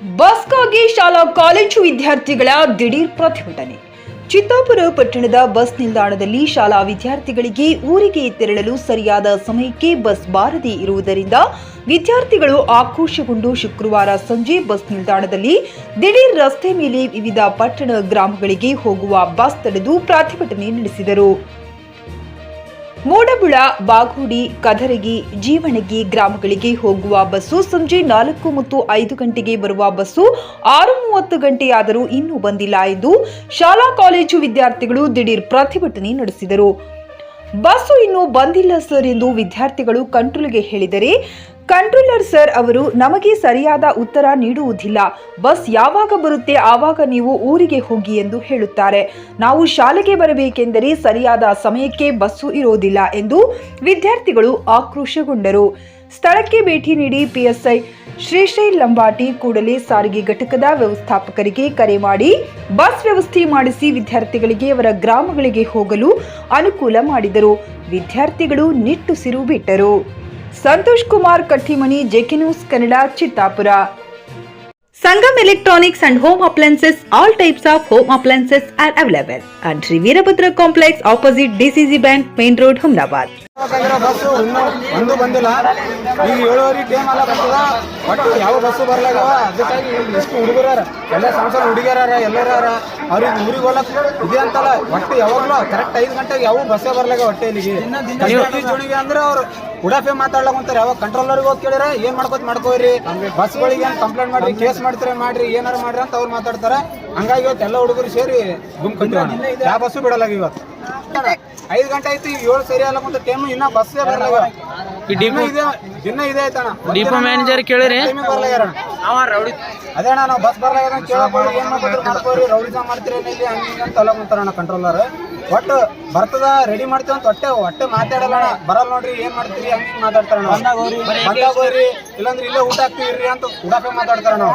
ಬಸ್ಗಾಗಿ ಶಾಲಾ ಕಾಲೇಜು ವಿದ್ಯಾರ್ಥಿಗಳ ದಿಢೀರ್ ಪ್ರತಿಭಟನೆ. ಚಿತ್ತಾಪುರ ಪಟ್ಟಣದ ಬಸ್ ನಿಲ್ದಾಣದಲ್ಲಿ ಶಾಲಾ ವಿದ್ಯಾರ್ಥಿಗಳಿಗೆ ಊರಿಗೆ ತೆರಳಲು ಸರಿಯಾದ ಸಮಯಕ್ಕೆ ಬಸ್ ಬಾರದೇ ಇರುವುದರಿಂದ ವಿದ್ಯಾರ್ಥಿಗಳು ಆಕ್ರೋಶಗೊಂಡು ಶುಕ್ರವಾರ ಸಂಜೆ ಬಸ್ ನಿಲ್ದಾಣದಲ್ಲಿ ದಿಢೀರ್ ರಸ್ತೆ ಮೇಲೆ ವಿವಿಧ ಪಟ್ಟಣ ಗ್ರಾಮಗಳಿಗೆ ಹೋಗುವ ಬಸ್ ತಡೆದು ಪ್ರತಿಭಟನೆ ನಡೆಸಿದರು. ಮೂಡಬುಳ, ಬಾಗೂಡಿ, ಕದರಗಿ ಜೀವಣಗಿ ಗ್ರಾಮಗಳಿಗೆ ಹೋಗುವ ಬಸ್ಸು ಸಂಜೆ ನಾಲ್ಕು ಮತ್ತು ಐದು ಗಂಟೆಗೆ ಬರುವ ಬಸ್ಸು ಆರು ಮೂವತ್ತು ಗಂಟೆಯಾದರೂ ಇನ್ನೂ ಬಂದಿಲ್ಲ ಎಂದು ಶಾಲಾ ಕಾಲೇಜು ವಿದ್ಯಾರ್ಥಿಗಳು ದಿಢೀರ್ ಪ್ರತಿಭಟನೆ ನಡೆಸಿದರು. ಬಸ್ಸು ಇನ್ನೂ ಬಂದಿಲ್ಲ ಸರ್ ಎಂದು ವಿದ್ಯಾರ್ಥಿಗಳು ಕಂಟ್ರೋಲ್ಗೆ ಹೇಳಿದರೆ ಕಂಟ್ರೋಲರ್ ಸರ್ ಅವರು ನಮಗೆ ಸರಿಯಾದ ಉತ್ತರ ನೀಡುವುದಿಲ್ಲ. ಬಸ್ ಯಾವಾಗ ಬರುತ್ತೆ ಆವಾಗ ನೀವು ಊರಿಗೆ ಹೋಗಿ ಎಂದು ಹೇಳುತ್ತಾರೆ. ನಾವು ಶಾಲೆಗೆ ಬರಬೇಕೆಂದರೆ ಸರಿಯಾದ ಸಮಯಕ್ಕೆ ಬಸ್ಸು ಇರೋದಿಲ್ಲ ಎಂದು ವಿದ್ಯಾರ್ಥಿಗಳು ಆಕ್ರೋಶಗೊಂಡರು. ಸ್ಥಳಕ್ಕೆ ಭೇಟಿ ನೀಡಿ ಪಿಎಸ್ಐ ಶ್ರೀಶೈಲ್ ಲಂಬಾಟಿ ಕೂಡಲೇ ಸಾರಿಗೆ ಘಟಕದ ವ್ಯವಸ್ಥಾಪಕರಿಗೆ ಕರೆ ಮಾಡಿ ಬಸ್ ವ್ಯವಸ್ಥೆ ಮಾಡಿಸಿ ವಿದ್ಯಾರ್ಥಿಗಳಿಗೆ ಅವರ ಗ್ರಾಮಗಳಿಗೆ ಹೋಗಲು ಅನುಕೂಲ ಮಾಡಿದರು. ವಿದ್ಯಾರ್ಥಿಗಳು ನಿಟ್ಟುಸಿರು ಬಿಟ್ಟರು. Santosh Kumar Kattimani JK news Kannada Chittapur Sangam Electronics and Home Appliances, all types of home appliances are available at Sri Veerabhadra Complex opposite DCC Bank, Main Road, Humnabad. ಹೋಗ್ಬೇಕಂದ್ರೆ ಬಸ್ಸು ಇನ್ನೂ ಒಂದು ಬಂದಿಲ್ಲ. ಈಗ ಏಳುವರೆ ಟೈಮ್ ಎಲ್ಲ ಬರ್ತದ. But ಯಾವ bus ಬರ್ಲಾಗವ ಅದಕ್ಕಾಗಿ ಎಷ್ಟು ಹುಡುಗರಾರ ಎಲ್ಲ ಸಣ್ಣ ಸಣ್ಣ ಹುಡುಗಿಯರಾರ ಎಲ್ಲರಾರ ಅವ್ರಿಗೆ ಊರಿಗೆ ಹೋಲಕ್ ಇದೆ ಅಂತಲ್ಲ. ಒಟ್ಟು ಯಾವಾಗಲೂ ಕರೆಕ್ಟ್ ಐದು ಗಂಟೆಗೆ ಯಾವ ಬಸ್ಸೇ ಬರ್ಲಾಗ ಹೊಟ್ಟೆ ಇಲ್ಲಿಗೆ. ಜೋಣಿಗೆ ಅಂದ್ರೆ ಅವ್ರು ಉಡಾಫೆ ಮಾತಾಡ್ಲಾಕಂತಾರೆ ಯಾವಾಗ ಕಂಟ್ರೋಲರ್ಗೆ ಹೋಗಿ ಕೇಳಿದ್ರೆ ಏನ್ ಮಾಡ್ಕೋತ ಮಾಡ್ಕೋರಿ ಬಸ್ಗಳಿಗೆ ಏನ್ ಕಂಪ್ಲೇಂಟ್ ಮಾಡ್ರಿ ಕೇಸ್ ಮಾಡ್ತಾರೆ ಮಾಡ್ರಿ ಏನಾರ ಮಾಡ್ರಿ ಅಂತ ಅವ್ರು ಮಾತಾಡ್ತಾರೆ. ಹಂಗಾಗಿ ಇವತ್ತು ಎಲ್ಲ ಹುಡುಗರು ಸೇರಿ ಗುಂಪು ಯಾವ ಬಸ್ಸು ಬಿಡಲ್ಲ ಇವತ್ತು. ಐದು ಗಂಟೆ ಆಯ್ತು ಈಗ ಏಳು ಸರಿ ಅಲ್ಲ ಕುಂತ ಟೈಮ್ ಇನ್ನ ಬಸ್ಸೇ ಬರಲ್ಲ ಈ ಡಿಪೋ ಇದೆ ದಿನ ಇದೆ ಆಯ್ತಣ ಡಿಪೋ ಮ್ಯಾನೇಜರ್ ಕೇಳಿರಿ. ಬರಲಾಗ್ಯಾರ ಅದೇ ಅಣ್ಣ ನಾವು ಬಸ್ ಬರಲ್ಲ ಅಂತ ಕೇಳಕ್ ಹೋಗಿ ಏನ್ ಮಾಡ್ತಾರೆ ಮಾಡ್ಕೋರಿ ರೌಡಿಸಮ್ ಮಾಡ್ತೀರಿ ಇಲ್ಲಿ? ಹಂಗೆ ಹಿಂಗೆ ಅಂತ ಅಲ್ಲ ಕುಂತಾರಣ್ಣ ಕಂಟ್ರೋಲರ್ ಒಟ್ಟು ಬರ್ತದ ರೆಡಿ ಮಾಡ್ತೀವಿ ಅಂತ ಹೊಟ್ಟೆ ಹೊಟ್ಟೆ ಮಾತಾಡಲ್ಲ ಅಣ್ಣ. ಬರಲ್ಲ ನೋಡ್ರಿ ಏನ್ ಮಾಡ್ತೀರಿ? ಹಂಗೆ ಹಿಂಗೆ ಮಾತಾಡ್ತಾರಣ್ಣ ಬಂದಾಗ ಹೋಗ್ರಿ. ಇಲ್ಲಾಂದ್ರೆ ಇಲ್ಲೇ ಊಟ ಹಾಕ್ತೀವಿ ಅಂತ ಉಡಾಫೆ ಮಾತಾಡ್ತಾರ ನಾವು